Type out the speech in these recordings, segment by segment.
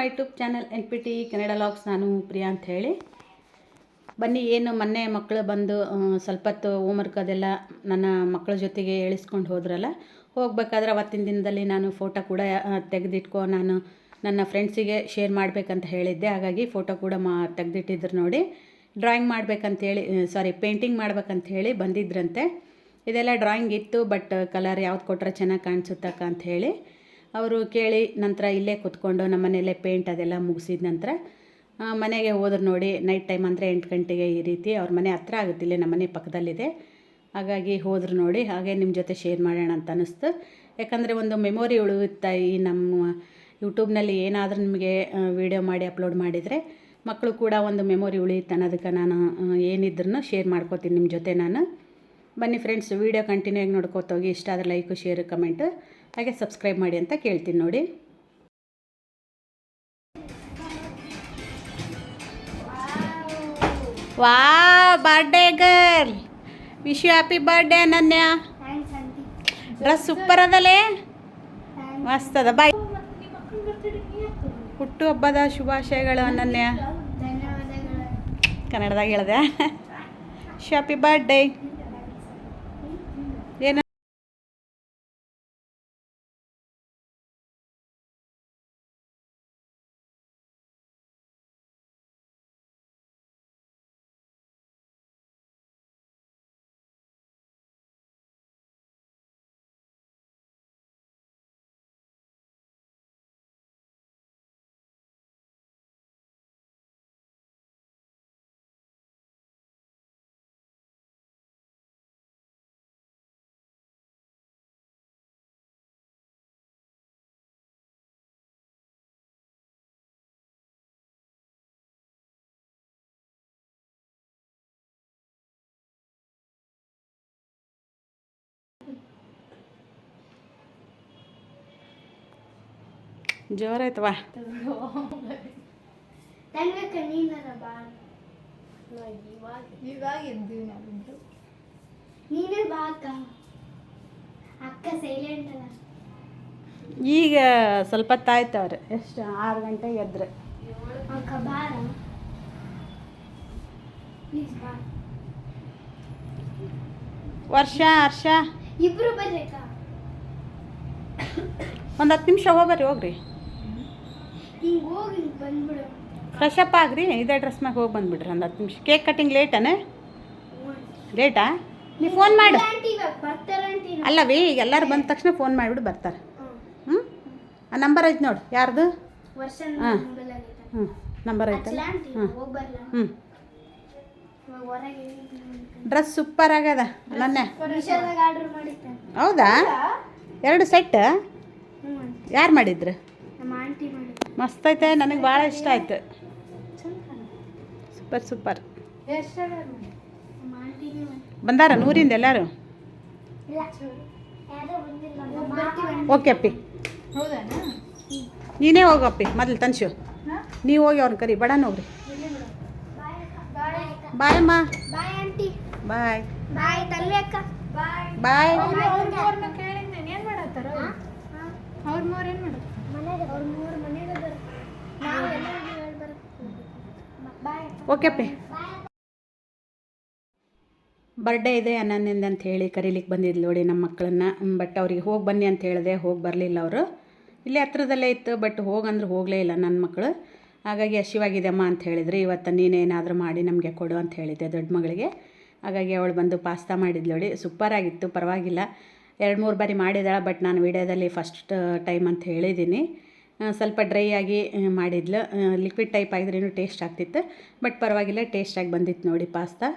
My YouTube channel N P T Kannada logs ನಾನು ಪ್ರಿಯಾ ಅಂತ ಹೇಳಿ. ಬನ್ನಿ, ಏನು ಮೊನ್ನೆ ಮಕ್ಕಳು ಬಂದು ಸ್ವಲ್ಪ ಹೊತ್ತು ಹೋಮ್ವರ್ಕ್ ಅದೆಲ್ಲ ನನ್ನ ಮಕ್ಕಳ ಜೊತೆಗೆ ಹೇಳಿಸ್ಕೊಂಡು ಹೋದ್ರಲ್ಲ. ಹೋಗ್ಬೇಕಾದ್ರೆ ಅವತ್ತಿನ ದಿನದಲ್ಲಿ ನಾನು ಫೋಟೋ ಕೂಡ ತೆಗೆದಿಟ್ಕೊ, ನಾನು ನನ್ನ ಫ್ರೆಂಡ್ಸಿಗೆ ಶೇರ್ ಮಾಡಬೇಕಂತ ಹೇಳಿದ್ದೆ. ಹಾಗಾಗಿ ಫೋಟೋ ಕೂಡ ಮಾ, ತೆಗೆದಿಟ್ಟಿದ್ರು ನೋಡಿ. ಡ್ರಾಯಿಂಗ್ ಮಾಡಬೇಕಂತೇಳಿ ಸಾರಿ ಪೇಂಟಿಂಗ್ ಮಾಡ್ಬೇಕಂತ ಹೇಳಿ ಬಂದಿದ್ರಂತೆ. ಇದೆಲ್ಲ ಡ್ರಾಯಿಂಗ್ ಇತ್ತು ಬಟ್ ಕಲರ್ ಯಾವ್ದು ಕೊಟ್ಟರೆ ಚೆನ್ನಾಗಿ ಕಾಣಿಸುತ್ತಕ್ಕ ಅಂತ ಹೇಳಿ. ಅವರು ಕೇಳಿ ನಂತರ ಇಲ್ಲೇ ಕೂತ್ಕೊಂಡು ನಮ್ಮ ಮನೆಯಲ್ಲೇ ಪೇಂಟ್ ಅದೆಲ್ಲ ಮುಗಿಸಿದ ನಂತರ ಮನೆಗೆ ಹೋದ್ರು ನೋಡಿ ನೈಟ್ ಟೈಮ್ ಅಂದರೆ ಎಂಟು ಗಂಟೆಗೆ ಈ ರೀತಿ ಅವ್ರ ಮನೆ ಹತ್ರ ಆಗುತ್ತೆ, ಇಲ್ಲೇ ನಮ್ಮ ಮನೆ ಪಕ್ಕದಲ್ಲಿದೆ. ಹಾಗಾಗಿ ಹೋದ್ರು ನೋಡಿ, ಹಾಗೆ ನಿಮ್ಮ ಜೊತೆ ಶೇರ್ ಮಾಡೋಣ ಅಂತ ಅನ್ನಿಸ್ತು. ಯಾಕಂದರೆ ಒಂದು ಮೆಮೊರಿ ಉಳಿಯುತ್ತಾ ಈ ನಮ್ಮ ಯೂಟ್ಯೂಬ್ನಲ್ಲಿ ಏನಾದರೂ ನಿಮಗೆ ವಿಡಿಯೋ ಮಾಡಿ ಅಪ್ಲೋಡ್ ಮಾಡಿದರೆ ಮಕ್ಕಳು ಕೂಡ ಒಂದು ಮೆಮೊರಿ ಉಳಿಯುತ್ತೆ ಅನ್ನೋದಕ್ಕೆ ನಾನು ಏನಿದ್ರೂ ಶೇರ್ ಮಾಡ್ಕೋತೀನಿ ನಿಮ್ಮ ಜೊತೆ ನಾನು. ಬನ್ನಿ ಫ್ರೆಂಡ್ಸ್ ವೀಡಿಯೋ ಕಂಟಿನ್ಯೂ ಆಗಿ ನೋಡ್ಕೋತ ಹೋಗಿ. ಇಷ್ಟ ಆದರೆ ಲೈಕು ಶೇರು ಕಮೆಂಟು ಹಾಗೆ ಸಬ್ಸ್ಕ್ರೈಬ್ ಮಾಡಿ ಅಂತ ಕೇಳ್ತೀನಿ ನೋಡಿ. ವಾ birthday girl wish you happy birthday Ananya dress super ಅದಲೇ? ಮಸ್ತ್ ಅದ. ಬಾಯ್ ಹುಟ್ಟು ಹಬ್ಬದ ಶುಭಾಶಯಗಳು ಅನನ್ಯ ಕನ್ನಡದಾಗ ಹೇಳ್ದೆ. ಹ್ಯಾಪಿ ಬರ್ಡೇ ಜೋರಾಯ್ತವಾ ಇವಾಗ ಎದ್ದಿವಿ ನೀನೇ ಬಾ ಅಕ್ಕ ಅಕ್ಕ ಸೈಲೆಂಟ್ ಅಲ್ಲ ಈಗ ಸ್ವಲ್ಪ ಹೊತ್ತಾಯ್ತು ಅವ್ರು. ಎಷ್ಟು? ಆರು ಗಂಟೆಗೆ ಎದ್ರೆ. ಅಕ್ಕ ಬಾರ ಪ್ಲೀಸ್ ಬಾ ವರ್ಷ. ಹರ್ಷ ಇಬ್ರು ಬರ್ರಿ ಅಕ್ಕ ಒಂದು ಹತ್ತು ನಿಮಿಷ ಹೋಗ್ಬರ್ರಿ ಹೋಗ್ರಿ. ಹಿಂಗೆ ಹೋಗಿ ಹಿಂಗೆ ಬಂದ್ಬಿಡು. ಫ್ರೆಶ್ ಅಪ್ ಆಗ್ರಿ ಇದೇ ಡ್ರೆಸ್ ಮ್ಯಾಗ ಹೋಗಿ ಬಂದ್ಬಿಡ್ರಿ ಒಂದು ಹತ್ತು ನಿಮಿಷ. ಕೇಕ್ ಕಟಿಂಗ್ ಲೇಟನೇ ಲೇಟಾ ನೀವು ಫೋನ್ ಮಾಡು. ಅಲ್ಲವೇ ಈಗ ಎಲ್ಲರೂ ಬಂದ ತಕ್ಷಣ ಫೋನ್ ಮಾಡಿಬಿಟ್ಟು ಬರ್ತಾರೆ. ಹ್ಞೂ ಆ ನಂಬರ್ ಐತೆ ನೋಡು ಯಾರ್ದು? ಹಾಂ. ಹ್ಞೂ ನಂಬರ್ ಐತಲ್ಲ? ಹ್ಞೂ ಹ್ಞೂ ಡ್ರೆಸ್ ಸೂಪರ್ ಆಗ್ಯದ ಮೊನ್ನೆ. ಹೌದಾ? ಎರಡು ಸೆಟ್ ಯಾರು ಮಾಡಿದ್ರು. ಮಸ್ತ್ ಐತೆ ನನಗೆ ಭಾಳ ಇಷ್ಟ ಆಯ್ತು. Super super. ಬಂದಾರ ನೂರಿಂದ ಎಲ್ಲರೂ? ಓಕೆ ಅಪ್ಪಿ. ಹೌದಾ ನೀನೇ ಹೋಗಪ್ಪಿ ಮೊದಲು ತನ್ಸು ನೀವು ಹೋಗಿ ಅವ್ರನ್ನ ಕರಿ ಬಡನ್ ಹೋಗ್ರಿ. ಬಾಯ್ ಬಾಯ್ ಅಮ್ಮ bye aunty bye bye okay birthday ಇದೆ ಅನ್ನನಿಂದ ಅಂತ ಹೇಳಿ ಕರೀಲಿಕ್ಕೆ ಬಂದಿದ್ಲು ನೋಡಿ ನಮ್ಮ ಮಕ್ಕಳನ್ನ. ಬಟ್ ಅವ್ರಿಗೆ ಹೋಗಿ ಬನ್ನಿ ಅಂತ ಹೇಳಿದೆ ಹೋಗಿ ಬರಲಿಲ್ಲ ಅವರು. ಇಲ್ಲಿ ಹತ್ರದಲ್ಲೇ ಇತ್ತು ಬಟ್ ಹೋಗಂದ್ರೆ ಹೋಗಲೇ ಇಲ್ಲ ನನ್ನ ಮಕ್ಕಳು ಹಾಗಾಗಿ ಹಸಿವಾಗಿದೆ ಅಮ್ಮ ಅಂತ ಹೇಳಿದ್ರು. ಇವತ್ತು ನೀನೇನಾದರೂ ಮಾಡಿ ನಮಗೆ ಕೊಡು ಅಂತ ಹೇಳಿದ್ದೆ ದೊಡ್ಡ ಮಗಳಿಗೆ. ಹಾಗಾಗಿ ಅವಳು ಬಂದು ಪಾಸ್ತಾ ಮಾಡಿದ್ಲು ನೋಡಿ. ಸೂಪರಾಗಿತ್ತು ಪರವಾಗಿಲ್ಲ. ಎರಡು ಮೂರು ಬಾರಿ ಮಾಡಿದ್ದಾಳೆ ಬಟ್ ನಾನು ವಿಡಿಯೋದಲ್ಲಿ ಫಸ್ಟ್ ಟೈಮ್ ಅಂತ ಹೇಳಿದ್ದೀನಿ. ಸ್ವಲ್ಪ ಡ್ರೈ ಆಗಿ ಮಾಡಿದ್ಲು. ಲಿಕ್ವಿಡ್ ಟೈಪ್ ಆಗಿದ್ರೂ ಟೇಸ್ಟ್ ಆಗ್ತಿತ್ತು ಬಟ್ ಪರವಾಗಿಲ್ಲ ಟೇಸ್ಟಾಗಿ ಬಂದಿತ್ತು ನೋಡಿ ಪಾಸ್ತಾ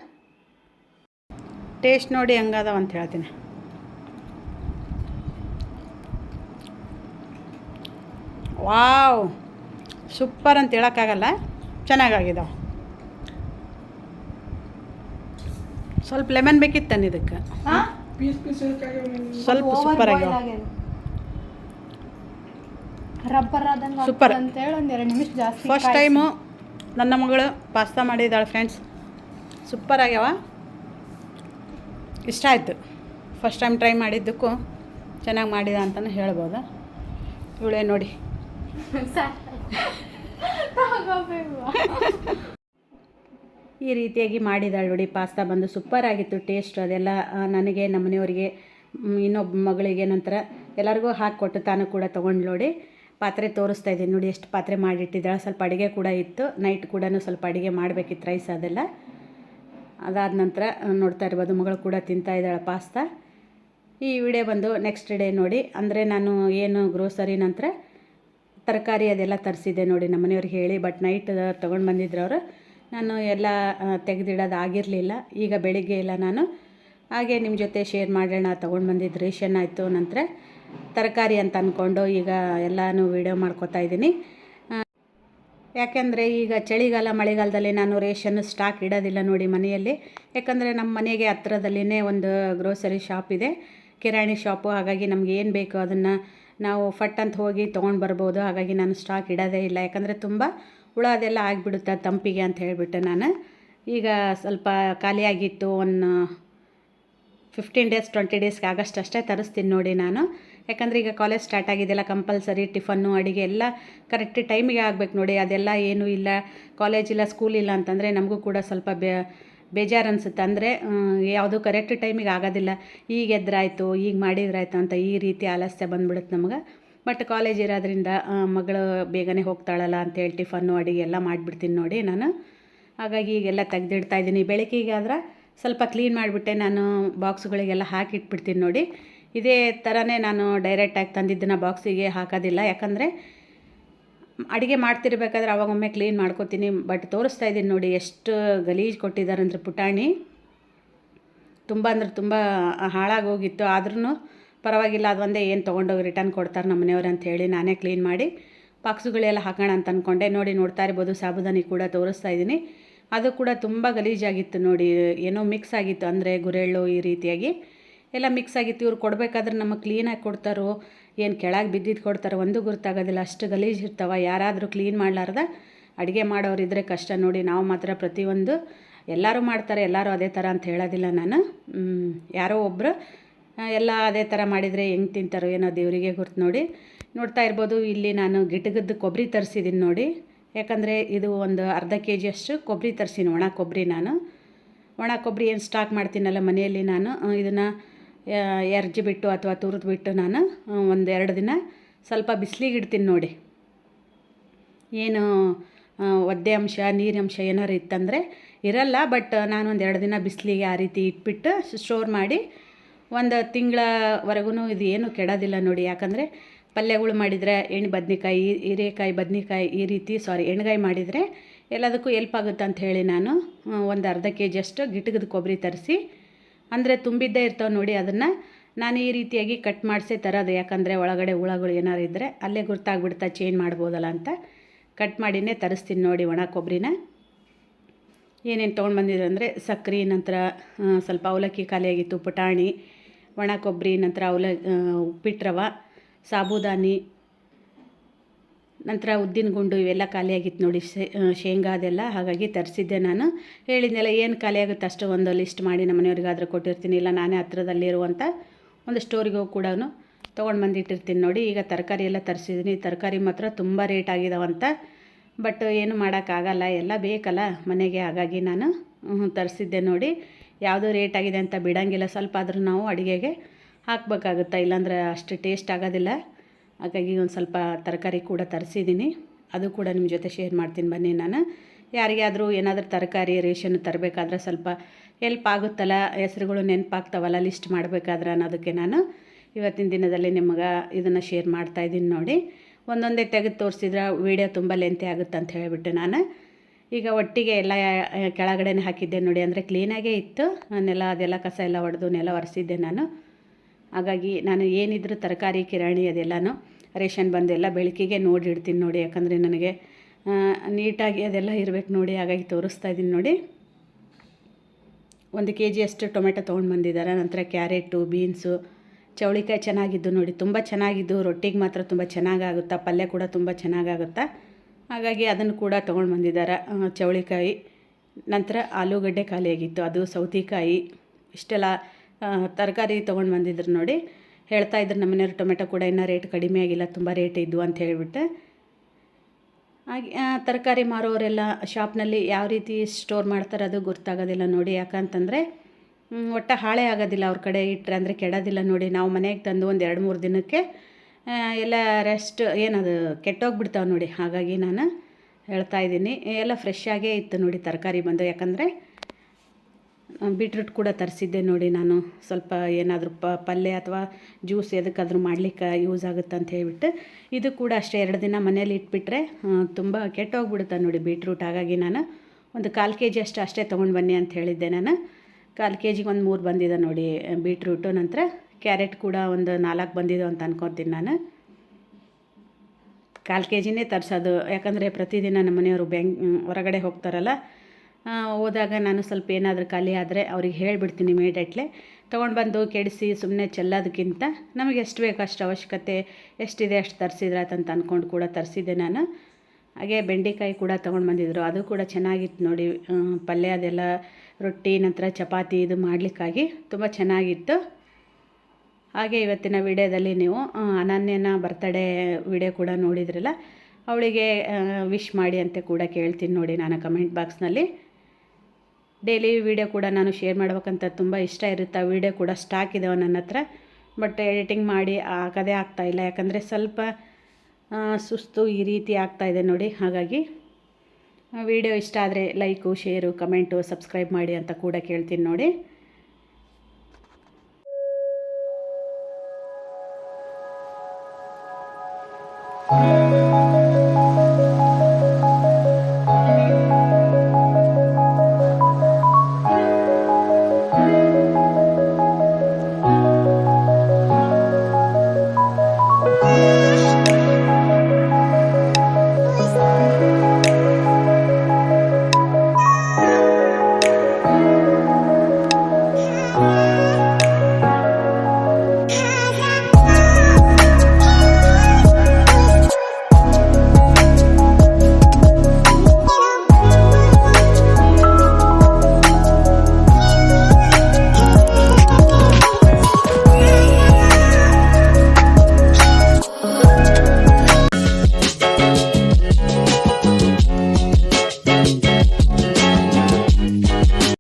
ಟೇಸ್ಟ್ ನೋಡಿ ಹಂಗಾದವ ಅಂತ ಹೇಳ್ತೀನಿ. ವಾವ್ ಸೂಪರ್ ಅಂತ ಹೇಳೋಕ್ಕಾಗಲ್ಲ. ಚೆನ್ನಾಗಾಗಿದಾವೆ. ಸ್ವಲ್ಪ ಲೆಮನ್ ಬೇಕಿತ್ತು ಇದಕ್ಕೆ ಹಾಂ ಸ್ವಲ್ಪ ಸೂಪರ್ ಆಗಿ ರಬ್ಬರ್ ಆದಂಗೆ ಅಂತ ಹೇಳಿ ಒಂದು ಎರಡು ನಿಮಿಷ ಜಾಸ್ತಿ ಫಸ್ಟ್ ಟೈಮು ನನ್ನ ಮಗಳು ಪಾಸ್ತಾ ಮಾಡಿದ್ದಾಳೆ ಫ್ರೆಂಡ್ಸ್ ಸೂಪರ್ ಆಗ್ಯಾವ. ಇಷ್ಟ ಆಯಿತು. ಫಸ್ಟ್ ಟೈಮ್ ಟ್ರೈ ಮಾಡಿದ್ದಕ್ಕೂ ಚೆನ್ನಾಗಿ ಮಾಡಿದ ಅಂತಲೂ ಹೇಳ್ಬೋದು. ಇವಳೇ ನೋಡಿ. ಈ ರೀತಿಯಾಗಿ ಮಾಡಿದಾಳೆ ನೋಡಿ. ಪಾಸ್ತಾ ಬಂದು ಸೂಪರ್ ಆಗಿತ್ತು ಟೇಸ್ಟ್ ಅದೆಲ್ಲ ನನಗೆ ನಮ್ಮ ಮನೆಯವರಿಗೆ ಮ್, ಇನ್ನೊಬ್ಬ ಮಗಳಿಗೆ ನಂತರ ಎಲ್ಲರಿಗೂ ಹಾಕಿಕೊಟ್ಟು ತಾನು ಕೂಡ ತೊಗೊಂಡು ನೋಡಿ. ಪಾತ್ರೆ ತೋರಿಸ್ತಾ ಇದ್ದೀನಿ ನೋಡಿ ಎಷ್ಟು ಪಾತ್ರೆ ಮಾಡಿಟ್ಟಿದ್ದಾಳೆ. ಸ್ವಲ್ಪ ಅಡುಗೆ ಕೂಡ ಇತ್ತು. ನೈಟ್ ಕೂಡ ಸ್ವಲ್ಪ ಅಡುಗೆ ಮಾಡಬೇಕಿತ್ತು ರೈಸ್ ಅದೆಲ್ಲ. ಅದಾದ ನಂತರ ನೋಡ್ತಾ ಇರ್ಬೋದು ಮಗಳು ಕೂಡ ತಿಂತಾ ಇದ್ದಾಳೆ ಪಾಸ್ತಾ. ಈ ವಿಡಿಯೋ ಬಂದು ನೆಕ್ಸ್ಟ್ ಡೇ ನೋಡಿ. ಅಂದರೆ ನಾನು ಏನು ಗ್ರೋಸರಿ ನಂತರ ತರಕಾರಿ ಅದೆಲ್ಲ ತರಿಸಿದ್ದೆ ನೋಡಿ ನಮ್ಮನೆಯವ್ರಿಗೆ ಹೇಳಿ. ಬಟ್ ನೈಟ್ ತೊಗೊಂಡು ಬಂದಿದ್ರು ಅವರು. ನಾನು ಎಲ್ಲ ತೆಗೆದಿಡೋದು ಆಗಿರಲಿಲ್ಲ. ಈಗ ಬೆಳಿಗ್ಗೆ ಎಲ್ಲ ನಾನು ಹಾಗೆ ನಿಮ್ಮ ಜೊತೆ ಶೇರ್ ಮಾಡೋಣ ತೊಗೊಂಡು ಬಂದಿದ್ದು ರೇಷನ್ ಆಯಿತು ನಂತರ ತರಕಾರಿ ಅಂತ ಅಂದ್ಕೊಂಡು ಈಗ ಎಲ್ಲನೂ ವೀಡಿಯೋ ಮಾಡ್ಕೋತಾ ಇದ್ದೀನಿ. ಯಾಕೆಂದರೆ ಈಗ ಚಳಿಗಾಲ, ಮಳೆಗಾಲದಲ್ಲಿ ನಾನು ರೇಷನ್ನು ಸ್ಟಾಕ್ ಇಡೋದಿಲ್ಲ ನೋಡಿ ಮನೆಯಲ್ಲಿ. ಯಾಕಂದರೆ ನಮ್ಮ ಮನೆಗೆ ಹತ್ರದಲ್ಲಿನೇ ಒಂದು ಗ್ರೋಸರಿ ಶಾಪ್ ಇದೆ, ಕಿರಾಣಿ ಶಾಪು ಹಾಗಾಗಿ ನಮ್ಗೆ ಏನು ಬೇಕು ಅದನ್ನು ನಾವು ಫಟ್ ಅಂತ ಹೋಗಿ ತೊಗೊಂಡು ಬರ್ಬೋದು. ಹಾಗಾಗಿ ನಾನು ಸ್ಟಾಕ್ ಇಡೋದೇ ಇಲ್ಲ. ಯಾಕಂದರೆ ತುಂಬ ಹುಳ ಅದೆಲ್ಲ ಆಗಿಬಿಡುತ್ತೆ ತಂಪಿಗೆ ಅಂತ ಹೇಳಿಬಿಟ್ಟು ನಾನು. ಈಗ ಸ್ವಲ್ಪ ಖಾಲಿಯಾಗಿತ್ತು ಒಂದು ಫಿಫ್ಟೀನ್ ಡೇಸ್ ಟ್ವೆಂಟಿ ಡೇಸ್ಗೆ ಆಗಸ್ಟ್ ಅಷ್ಟೇ ತರಿಸ್ತೀನಿ ನೋಡಿ ನಾನು. ಯಾಕಂದರೆ ಈಗ ಕಾಲೇಜ್ ಸ್ಟಾರ್ಟ್ ಆಗಿದೆಲ್ಲ ಕಂಪಲ್ಸರಿ ಟಿಫನ್ನು, ಅಡುಗೆ ಎಲ್ಲ ಕರೆಕ್ಟ್ ಟೈಮಿಗೆ ಆಗಬೇಕು ನೋಡಿ. ಅದೆಲ್ಲ ಏನೂ ಇಲ್ಲ. ಕಾಲೇಜ್ ಇಲ್ಲ ಸ್ಕೂಲ್ ಇಲ್ಲ ಅಂತಂದರೆ ನಮಗೂ ಕೂಡ ಸ್ವಲ್ಪ ಬೇ, ಬೇಜಾರು ಅನಿಸುತ್ತೆ. ಅಂದರೆ ಯಾವುದು ಕರೆಕ್ಟ್ ಟೈಮಿಗೆ ಆಗೋದಿಲ್ಲ. ಈಗ ಎದ್ರಾಯಿತು, ಈಗ ಮಾಡಿದ್ರಾಯ್ತು ಅಂತ ಈ ರೀತಿ ಆಲಸ್ಯ ಬಂದ್ಬಿಡುತ್ತೆ ನಮ್ಗೆ. ಬಟ್ ಕಾಲೇಜ್ ಇರೋದ್ರಿಂದ ಮಗಳು ಬೇಗನೆ ಹೋಗ್ತಾಳಲ್ಲ ಅಂತೇಳಿ ಟಿಫನ್ನು ಅಡುಗೆ ಎಲ್ಲ ಮಾಡಿಬಿಡ್ತೀನಿ ನೋಡಿ ನಾನು. ಹಾಗಾಗಿ ಈಗೆಲ್ಲ ತೆಗೆದಿಡ್ತಾ ಇದ್ದೀನಿ. ಬೆಳಕಿಗೆ ಆದ್ರೆ ಸ್ವಲ್ಪ ಕ್ಲೀನ್ ಮಾಡಿಬಿಟ್ಟೆ. ನಾನು ಬಾಕ್ಸ್ಗಳಿಗೆಲ್ಲ ಹಾಕಿಟ್ಬಿಡ್ತೀನಿ ನೋಡಿ. ಇದೇ ಥರನೇ ನಾನು ಡೈರೆಕ್ಟಾಗಿ ತಂದಿದ್ದನ್ನು ಬಾಕ್ಸಿಗೆ ಹಾಕೋದಿಲ್ಲ. ಯಾಕಂದರೆ ಅಡುಗೆ ಮಾಡ್ತಿರ್ಬೇಕಾದ್ರೆ ಅವಾಗೊಮ್ಮೆ ಕ್ಲೀನ್ ಮಾಡ್ಕೋತೀನಿ. ಬಟ್ ತೋರಿಸ್ತಾ ಇದ್ದೀನಿ ನೋಡಿ ಎಷ್ಟು ಗಲೀಜು ಕೊಟ್ಟಿದ್ದಾರೆ ಅಂದರೆ ಪುಟಾಣಿ. ತುಂಬ ಅಂದ್ರೆ ತುಂಬ ಹಾಳಾಗೋಗಿತ್ತು. ಆದ್ರೂ ಪರವಾಗಿಲ್ಲ, ಅದು ಒಂದೇ ಏನು ತೊಗೊಂಡೋಗಿ ರಿಟರ್ನ್ ಕೊಡ್ತಾರೆ ನಮ್ಮ ಮನೆಯವ್ರು ಅಂತ ಹೇಳಿ ನಾನೇ ಕ್ಲೀನ್ ಮಾಡಿ ಬಾಕ್ಸುಗಳೆಲ್ಲ ಹಾಕೋಣ ಅಂತ ಅಂದ್ಕೊಂಡೆ ನೋಡಿ, ನೋಡ್ತಾ ಇರ್ಬೋದು, ಸಾಬುದಾನಿ ಕೂಡ ತೋರಿಸ್ತಾ ಇದ್ದೀನಿ. ಅದು ಕೂಡ ತುಂಬ ಗಲೀಜಾಗಿತ್ತು ನೋಡಿ. ಏನೋ ಮಿಕ್ಸ್ ಆಗಿತ್ತು, ಅಂದರೆ ಗುರೆಳ್ಳು ಈ ರೀತಿಯಾಗಿ ಎಲ್ಲ ಮಿಕ್ಸ್ ಆಗಿತ್ತು. ಇವ್ರು ಕೊಡಬೇಕಾದ್ರೆ ನಮಗೆ ಕ್ಲೀನಾಗಿ ಕೊಡ್ತಾರೋ, ಏನು ಕೆಳಗೆ ಬಿದ್ದಿದ್ದು ಕೊಡ್ತಾರೋ ಒಂದು ಗುರ್ತಾಗೋದಿಲ್ಲ. ಅಷ್ಟು ಗಲೀಜು ಇರ್ತಾವ. ಯಾರಾದರೂ ಕ್ಲೀನ್ ಮಾಡಲಾರ್ದ ಅಡುಗೆ ಮಾಡೋರಿದ್ದರೆ ಕಷ್ಟ. ನೋಡಿ, ನಾವು ಮಾತ್ರ ಪ್ರತಿಯೊಂದು ಎಲ್ಲರೂ ಮಾಡ್ತಾರೆ, ಎಲ್ಲರೂ ಅದೇ ಥರ ಅಂತ ಹೇಳೋದಿಲ್ಲ ನಾನು. ಯಾರೋ ಒಬ್ಬರು ಎಲ್ಲ ಅದೇ ಥರ ಮಾಡಿದರೆ ಹೆಂಗೆ ತಿಂತಾರೋ ಏನೋ ದೇವರಿಗೆ ಗುರ್ತು ನೋಡಿ. ನೋಡ್ತಾ ಇರ್ಬೋದು, ಇಲ್ಲಿ ನಾನು ಗಿಟಗದ್ದು ಕೊಬ್ಬರಿ ತರಿಸಿದ್ದೀನಿ ನೋಡಿ. ಯಾಕಂದರೆ ಇದು ಒಂದು ಅರ್ಧ ಕೆ ಜಿಯಷ್ಟು ಕೊಬ್ಬರಿ ತರಿಸಿನಿ, ಒಣ ಕೊಬ್ಬರಿ ನಾನು. ಒಣ ಕೊಬ್ಬರಿ ಏನು ಸ್ಟಾಕ್ ಮಾಡ್ತೀನಲ್ಲ ಮನೆಯಲ್ಲಿ ನಾನು ಇದನ್ನು ಎರ್ಜಿ ಬಿಟ್ಟು ಅಥವಾ ತುರಿದು ಬಿಟ್ಟು ನಾನು ಒಂದು ಎರಡು ದಿನ ಸ್ವಲ್ಪ ಬಿಸಿಲಿಗೆ ಇಡ್ತೀನಿ ನೋಡಿ. ಏನು ಒದ್ದೆ ಅಂಶ ನೀರಿನಂಶ ಏನಾರು ಇತ್ತಂದರೆ ಇರಲ್ಲ, ಬಟ್ ನಾನು ಒಂದು ಎರಡು ದಿನ ಬಿಸಿಲಿಗೆ ಆ ರೀತಿ ಇಟ್ಬಿಟ್ಟು ಸ್ಟೋರ್ ಮಾಡಿ ಒಂದು ತಿಂಗಳವರೆಗೂ ಇದು ಏನು ಕೆಡೋದಿಲ್ಲ ನೋಡಿ. ಯಾಕಂದರೆ ಪಲ್ಯಗಳು ಮಾಡಿದರೆ ಎಣ್ಣೆ ಬದ್ನೆಕಾಯಿ, ಹೀರೆಕಾಯಿ ಬದ್ನೆಕಾಯಿ ಈ ರೀತಿ ಸಾರಿ ಎಣ್ಣೆಗಾಯಿ ಮಾಡಿದರೆ ಎಲ್ಲದಕ್ಕೂ ಎಲ್ಪ್ ಆಗುತ್ತೆ ಅಂತ ಹೇಳಿ ನಾನು ಒಂದು ಅರ್ಧ ಕೆ ಜಿಯಷ್ಟು ಗಿಟಗದ ಕೊಬ್ಬರಿ ತರಿಸಿ, ಅಂದರೆ ತುಂಬಿದ್ದೇ ಇರ್ತಾವೆ ನೋಡಿ ಅದನ್ನು. ನಾನು ಈ ರೀತಿಯಾಗಿ ಕಟ್ ಮಾಡಿಸೇ ತರೋದು, ಯಾಕಂದರೆ ಒಳಗಡೆ ಹುಳಗಳು ಏನಾರು ಇದ್ದರೆ ಅಲ್ಲೇ ಗುರ್ತಾಗ್ಬಿಡ್ತಾ ಚೇಂಜ್ ಮಾಡ್ಬೋದಲ್ಲ ಅಂತ. ಕಟ್ ಮಾಡಿನೇ ತರಿಸ್ತೀನಿ ನೋಡಿ ಒಣ ಕೊಬ್ಬರಿನ. ಏನೇನು ತೊಗೊಂಡು ಬಂದಿದ್ರು ಅಂದರೆ ಸಕ್ಕರೆ ನಂತರ ಸ್ವಲ್ಪ ಅವಲಕ್ಕಿ ಖಾಲಿಯಾಗಿತ್ತು, ಪುಟಾಣಿ ಒಣ ಕೊಬ್ಬರಿ, ನಂತರ ಅವಲ ಉಪ್ಪಿಟ್ಟು ರವೆ ಸಾಬುದಾನಿ, ನಂತರ ಉದ್ದಿನ ಗುಂಡು ಇವೆಲ್ಲ ಖಾಲಿಯಾಗಿತ್ತು ನೋಡಿ ಶೇಂಗಾ ಅದೆಲ್ಲ ಹಾಗಾಗಿ ತರಿಸಿದ್ದೆ ನಾನು. ಹೇಳಿದ್ನೆಲ್ಲ, ಏನು ಖಾಲಿಯಾಗುತ್ತೆ ಅಷ್ಟು ಒಂದು ಲಿಸ್ಟ್ ಮಾಡಿ ನಮ್ಮ ಮನೆಯವ್ರಿಗಾದ್ರೆ ಕೊಟ್ಟಿರ್ತೀನಿ, ಇಲ್ಲ ನಾನೇ ಹತ್ರದಲ್ಲಿರುವಂಥ ಒಂದು ಸ್ಟೋರಿಗೆ ಕೂಡ ತೊಗೊಂಡು ಬಂದಿಟ್ಟಿರ್ತೀನಿ ನೋಡಿ. ಈಗ ತರಕಾರಿ ಎಲ್ಲ ತರಿಸಿದ್ದೀನಿ. ತರಕಾರಿ ಮಾತ್ರ ತುಂಬ ರೇಟ್ ಆಗಿದಾವಂತ ಬಟ್ ಏನು ಮಾಡೋಕ್ಕಾಗಲ್ಲ, ಎಲ್ಲ ಬೇಕಲ್ಲ ಮನೆಗೆ, ಹಾಗಾಗಿ ನಾನು ತರಿಸಿದ್ದೆ ನೋಡಿ. ಯಾವುದು ರೇಟ್ ಆಗಿದೆ ಅಂತ ಬಿಡೋಂಗಿಲ್ಲ. ಸ್ವಲ್ಪ ಆದರೂ ನಾವು ಅಡುಗೆಗೆ ಹಾಕಬೇಕಾಗುತ್ತೆ? ಇಲ್ಲಾಂದರೆ ಅಷ್ಟು ಟೇಸ್ಟ್ ಆಗೋದಿಲ್ಲ. ಹಾಗಾಗಿ ಒಂದು ಸ್ವಲ್ಪ ತರಕಾರಿ ಕೂಡ ತರಿಸಿದ್ದೀನಿ ಅದು ಕೂಡ ನಿಮ್ಮ ಜೊತೆ ಶೇರ್ ಮಾಡ್ತೀನಿ ಬನ್ನಿ ನಾನು. ಯಾರಿಗಾದರೂ ಏನಾದರೂ ತರಕಾರಿ, ರೇಷನ್ ತರಬೇಕಾದ್ರೆ ಸ್ವಲ್ಪ ಹೆಲ್ಪ್ ಆಗುತ್ತಲ್ಲ? ಹೆಸರುಗಳು ನೆನಪಾಗ್ತಾವಲ್ಲ? ಲಿಸ್ಟ್ ಮಾಡಬೇಕಾದ್ರೆ ಅನ್ನೋದಕ್ಕೆ ನಾನು ಇವತ್ತಿನ ದಿನದಲ್ಲಿ ನಿಮಗೆ ಇದನ್ನು ಶೇರ್ ಮಾಡ್ತಾಯಿದ್ದೀನಿ ನೋಡಿ. ಒಂದೊಂದೇ ತೆಗೆದು ತೋರಿಸಿದ್ರೆ ವೀಡಿಯೋ ತುಂಬ ಲೆಂತಿ ಆಗುತ್ತೆ ಅಂತ ಹೇಳಿಬಿಟ್ಟು ನಾನು ಈಗ ಒಟ್ಟಿಗೆ ಎಲ್ಲ ಕೆಳಗಡೆನೆ ಹಾಕಿದ್ದೆ ನೋಡಿ, ಅಂದರೆ ಕ್ಲೀನಾಗೇ ಇತ್ತು. ನೆಲ ಅದೆಲ್ಲ ಕಸ ಎಲ್ಲ ಹೊಡೆದು ನೆಲ ಒರೆಸಿದ್ದೆ ನಾನು. ಹಾಗಾಗಿ ನಾನು ಏನಿದ್ರು ತರಕಾರಿ, ಕಿರಾಣಿ ಅದೆಲ್ಲನೂ ರೇಷನ್ ಬಂದೆಲ್ಲ ಬೆಳಕಿಗೆ ನೋಡಿ ಇಡ್ತೀನಿ ನೋಡಿ, ಯಾಕಂದರೆ ನನಗೆ ನೀಟಾಗಿ ಅದೆಲ್ಲ ಇರಬೇಕು ನೋಡಿ, ಹಾಗಾಗಿ ತೋರಿಸ್ತಾ ಇದ್ದೀನಿ ನೋಡಿ. ಒಂದು ಕೆ ಜಿಯಷ್ಟು ಟೊಮೆಟೊ ತೊಗೊಂಡು ಬಂದಿದ್ದಾರೆ. ನಂತರ ಕ್ಯಾರೆಟು, ಬೀನ್ಸು, ಚೌಳಿಕಾಯಿ ಚೆನ್ನಾಗಿದ್ದು ನೋಡಿ, ತುಂಬ ಚೆನ್ನಾಗಿದ್ದು, ರೊಟ್ಟಿಗೆ ಮಾತ್ರ ತುಂಬ ಚೆನ್ನಾಗಾಗುತ್ತಾ, ಪಲ್ಯ ಕೂಡ ತುಂಬ ಚೆನ್ನಾಗಾಗುತ್ತಾ. ಹಾಗಾಗಿ ಅದನ್ನು ಕೂಡ ತೊಗೊಂಡು ಬಂದಿದ್ದಾರೆ. ಚವಳಿಕಾಯಿ, ನಂತರ ಆಲೂಗಡ್ಡೆ ಖಾಲಿಯಾಗಿತ್ತು. ಅದು ಸೌತೆಕಾಯಿ, ಇಷ್ಟೆಲ್ಲ ತರಕಾರಿ ತೊಗೊಂಡು ಬಂದಿದ್ರು ನೋಡಿ. ಹೇಳ್ತಾ ಇದ್ರು ನಮ್ಮ ಮನೆಯವ್ರು ಟೊಮೆಟೊ ಕೂಡ ಇನ್ನೂ ರೇಟ್ ಕಡಿಮೆ ಆಗಿಲ್ಲ, ತುಂಬ ರೇಟ್ ಇದ್ವು ಅಂತ ಹೇಳಿಬಿಟ್ಟೆ. ಹಾಗೆ ತರಕಾರಿ ಮಾರೋರೆಲ್ಲ ಶಾಪ್ನಲ್ಲಿ ಯಾವ ರೀತಿ ಸ್ಟೋರ್ ಮಾಡ್ತಾರೆ ಅದು ಗೊತ್ತಾಗೋದಿಲ್ಲ ನೋಡಿ. ಯಾಕಂತಂದರೆ ಒಟ್ಟು ಹಾಳೆ ಆಗೋದಿಲ್ಲ. ಅವ್ರ ಕಡೆ ಇಟ್ಟರೆ ಅಂದರೆ ಕೆಡೋದಿಲ್ಲ ನೋಡಿ. ನಾವು ಮನೆಗೆ ತಂದು ಒಂದು ಎರಡು ಮೂರು ದಿನಕ್ಕೆ ಎಲ್ಲ ರೆಸ್ಟ್ ಏನದು, ಕೆಟ್ಟೋಗ್ಬಿಡ್ತಾವೆ ನೋಡಿ. ಹಾಗಾಗಿ ನಾನು ಹೇಳ್ತಾ ಇದ್ದೀನಿ. ಎಲ್ಲ ಫ್ರೆಶ್ ಆಗೇ ಇತ್ತು ನೋಡಿ ತರಕಾರಿ ಬಂದು. ಯಾಕಂದರೆ ಬೀಟ್ರೂಟ್ ಕೂಡ ತರಿಸಿದ್ದೆ ನೋಡಿ ನಾನು. ಸ್ವಲ್ಪ ಏನಾದರೂ ಪಲ್ಯ ಅಥವಾ ಜ್ಯೂಸ್ ಎದಕ್ಕಾದರೂ ಮಾಡ್ಲಿಕ್ಕೆ ಯೂಸ್ ಆಗುತ್ತೆ ಅಂತ ಹೇಳ್ಬಿಟ್ಟು. ಇದು ಕೂಡ ಅಷ್ಟೇ, ಎರಡು ದಿನ ಮನೇಲಿ ಇಟ್ಬಿಟ್ರೆ ತುಂಬ ಕೆಟ್ಟೋಗ್ಬಿಡುತ್ತೆ ನೋಡಿ ಬೀಟ್ರೂಟ್ ಹಾಗಾಗಿ ನಾನು ಒಂದು ಕಾಲು ಕೆ ಜಿ ಅಷ್ಟು, ಅಷ್ಟೇ ತೊಗೊಂಡು ಬನ್ನಿ ಅಂತ ಹೇಳಿದ್ದೆ ನಾನು. ಕಾಲು ಕೆ ಜಿಗೆ ಒಂದು ಮೂರು ಬಂದಿದೆ ನೋಡಿ ಬೀಟ್ರೂಟು ನಂತರ ಕ್ಯಾರೆಟ್ ಕೂಡ ಒಂದು ನಾಲ್ಕು ಬಂದಿದೆ ಅಂತ ಅನ್ಕೊತೀನಿ ನಾನು. ಕಾಲು ಕೆ ಜಿನೇ ತರಿಸೋದು. ಯಾಕಂದರೆ ಪ್ರತಿದಿನ ನಮ್ಮ ಮನೆಯವರು ಬ್ಯಾಂಕ್, ಹೊರಗಡೆ ಹೋಗ್ತಾರಲ್ಲ ಹೋದಾಗ ನಾನು ಸ್ವಲ್ಪ ಏನಾದರೂ ಖಾಲಿ ಆದರೆ ಅವ್ರಿಗೆ ಹೇಳಿಬಿಡ್ತೀನಿ ಇಮಿಡಿಯೇಟ್ಲೆ. ತೊಗೊಂಡು ಬಂದು ಕೆಡಿಸಿ ಸುಮ್ಮನೆ ಚೆಲ್ಲೋದಕ್ಕಿಂತ ನಮಗೆ ಎಷ್ಟು ಬೇಕು ಅಷ್ಟು ಅವಶ್ಯಕತೆ, ಎಷ್ಟಿದೆ ಅಷ್ಟು ತರಿಸಿದ್ರೆ ಅಂತ ಅಂದ್ಕೊಂಡು ಕೂಡ ತರಿಸಿದ್ದೆ ನಾನು. ಹಾಗೆ ಬೆಂಡೆಕಾಯಿ ಕೂಡ ತೊಗೊಂಡು ಬಂದಿದ್ದರು ಅದು ಕೂಡ ಚೆನ್ನಾಗಿತ್ತು ನೋಡಿ. ಪಲ್ಯ ಅದೆಲ್ಲ ರೊಟ್ಟಿ, ನಂತರ ಚಪಾತಿ ಇದು ಮಾಡಲಿಕ್ಕಾಗಿ ತುಂಬ ಚೆನ್ನಾಗಿತ್ತು. ಹಾಗೆ ಇವತ್ತಿನ ವಿಡಿಯೋದಲ್ಲಿ ನೀವು ಅನನ್ಯನ ಬರ್ತಡೇ ವಿಡಿಯೋ ಕೂಡ ನೋಡಿದ್ರಲ್ಲ, ಅವಳಿಗೆ ವಿಶ್ ಮಾಡಿ ಅಂತ ಕೂಡ ಕೇಳ್ತೀನಿ ನೋಡಿ ನಾನು ಕಮೆಂಟ್ ಬಾಕ್ಸ್ನಲ್ಲಿ ಡೈಲಿ ವಿಡಿಯೋ ಕೂಡ ನಾನು ಶೇರ್ ಮಾಡ್ಬೇಕಂತ ತುಂಬ ಇಷ್ಟ ಇರುತ್ತೆ ವಿಡಿಯೋ ಕೂಡ ಸ್ಟಾಕ್ ಇದಾವೆ ನನ್ನ ಹತ್ರ ಬಟ್ ಎಡಿಟಿಂಗ್ ಮಾಡಿ ಹಾಕೋದೇ ಆಗ್ತಾಯಿಲ್ಲ ಯಾಕಂದರೆ ಸ್ವಲ್ಪ ಸುಸ್ತು ಈ ರೀತಿ ಆಗ್ತಾಯಿದೆ ನೋಡಿ, ಹಾಗಾಗಿ ವಿಡಿಯೋ ಇಷ್ಟ ಆದರೆ ಲೈಕು ಶೇರು ಕಮೆಂಟು ಸಬ್ಸ್ಕ್ರೈಬ್ ಮಾಡಿ ಅಂತ ಕೂಡ ಕೇಳ್ತೀನಿ ನೋಡಿ.